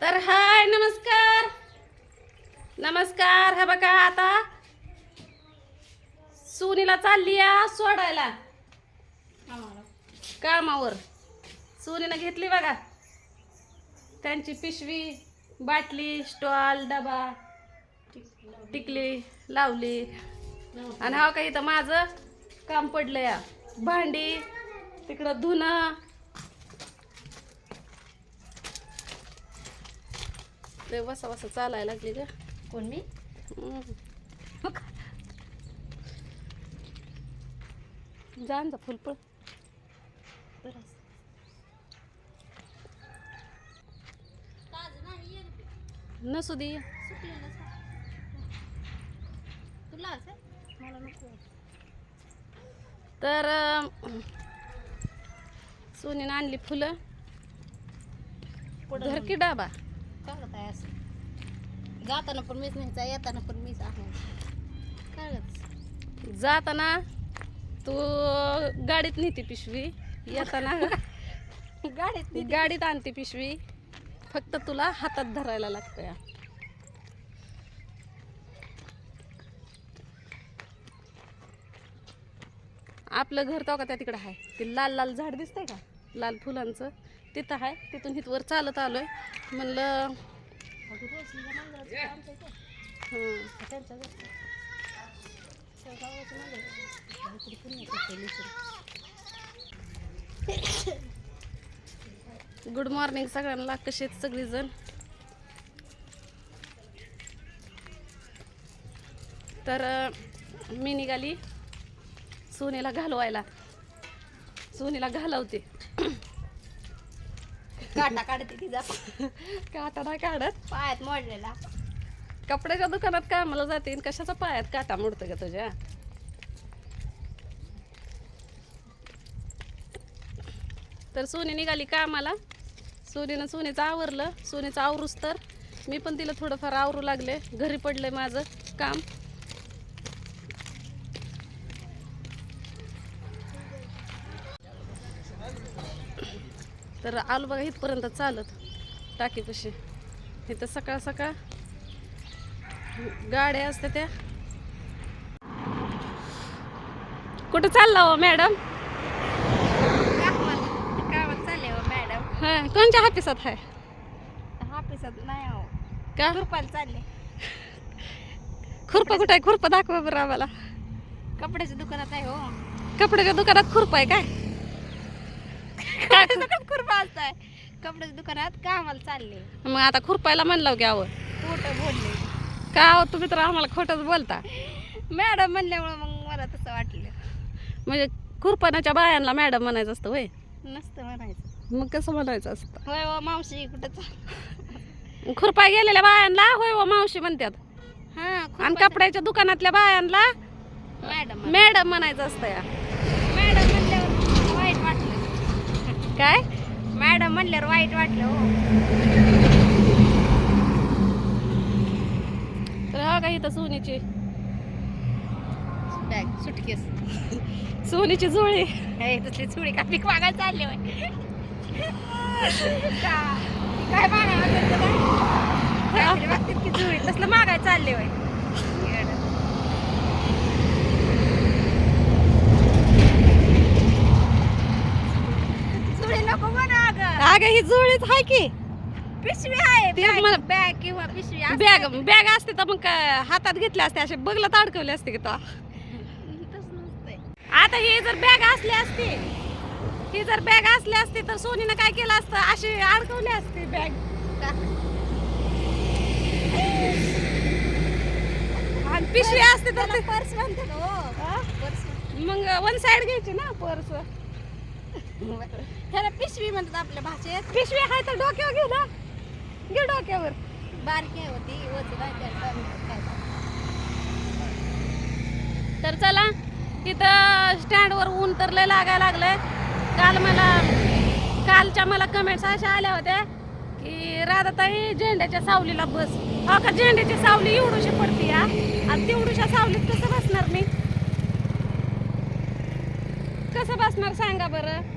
तर हाय नमस्कार. नमस्कार हा बघा आता. सुनीला चालली या सोडायला. कामावर. सुनीनं घेतली बघा. त्यांची पिशवी बाटली स्टॉल डबा टिकली लावली. आणि हा का इथं माझं काम पडलं या. भांडी तिकडं धुणं लय वसा वसा चालायला लागली ग. कोण मी? जाण जा फुलपळ नसू दे. तुला मला नको. तर सोनीनं आणली फुलं. धर की डाबा काय असं. जाताना पण मीच न्यायचा येताना पण मीच काय करत जाताना तू गाडीत नेते पिशवी येताना गाडीत गाडीत आणते पिशवी फक्त तुला हातात धरायला लागतं या आपलं घर तो का त्या तिकडं आहे? ते लाल लाल झाड दिसतंय का? लाल फुलांचं. तिथं आहे. तिथून इथवर चालत आलोय. म्हणलं गुड मॉर्निंग सगळ्यांना कसे आहेत सगळीजण? तर मी निघाली सोनेला घालवायला. सोनेला घालवते. काटा काढते तिचा काटा नाही काढत. पायात मोडलेला. कपड्याच्या दुकानात कामाला जाते आणि कशाचा पायात काटा मोडतो का तुझ्या? तर सोनी निघाली कामाला. सोनीनं सोनीचं आवरलं. सोनीचं आवरूस तर. मी पण तिला थोडंफार आवरू लागले. घरी पडलंय माझं काम. तर आलो बघा इथपर्यंत चालत. टाकीपाशी इथं सकाळ सकाळ गाड्या असते त्या. कुठं चालला हो मॅडम? हो मॅडम. हा कोणच्या ऑफिसात आहे ऑफिसात नाही हो. का? रुपाला चालले. खुरपा कुठं आहे? खुरपा दाखवा बरं आम्हाला. कपड्याच्या दुकानात आहे हो. कपड्याच्या दुकानात खुरपा आहे काय? काय कपड्याच्या दुकानात कामाला चालले. मग आता खुरपायला म्हणलं की अहो खोटं बोलले. का अहो तुम्ही तर आम्हाला खोटंच बोलता. मॅडम म्हणल्यामुळे मग मला तसं वाटलं. म्हणजे खुरपानाच्या बायांना मॅडम म्हणायचं असतं होय. नसतं म्हणायचं. मग कसं म्हणायचं असतं? होय हो मावशी कुठं चाल खुरपाय गेलेल्या बायांना होय व मावशी म्हणतात हा आणि कपड्याच्या दुकानातल्या बायांना मॅडम मॅडम म्हणायचं असतं या मॅडम म्हणल्यावर वाईट वाटलं काय मॅडम म्हणल्यावर वाईट वाटलं हो. तर हा का इथं सोनीची? बॅग सुटकेस सोनीची जुळी. हे तसली चुडी का? पीक मागायला चालले काय मागायला तसलं मागायला चालले होय. अगं ही जुळीच आहे की? पिशवी आहे ते बॅग मला- बॅग किंवा पिशवी असं. बॅग आहे. बॅग असते तर मग काय हातात घेतले असते असे बगलात अडकवले असते की तो. तसं नसतंय आता ही जर बॅग असली असती ही जर बॅग असली असती तर सोनीनं काय केलं असतं? अशी अडकवली असती बॅग आणि पिशवी असते तर पर्स म्हणते ना हो. हा? पर्स मग वन साइड घ्यायची ना पर्स ह्याला पिशवी म्हणतात आपल्या भाषेत. पिशवी आहे तर डोक्यावर घे ना. घे डोक्यावर. बारकी होती त्याला तर चला तिथं स्टँडवर ऊन तर लय लागायला लागलंय. काल मला कालच्या मला कमेंट्स अशा आल्या होत्या की राधाताई झेंड्याच्या सावलीला बस. हो का झेंड्याची सावली एवढूशी पडते या आणि तेवढूशा सावलीत कसं बसणार मी? कसं बसणार सांगा बरं?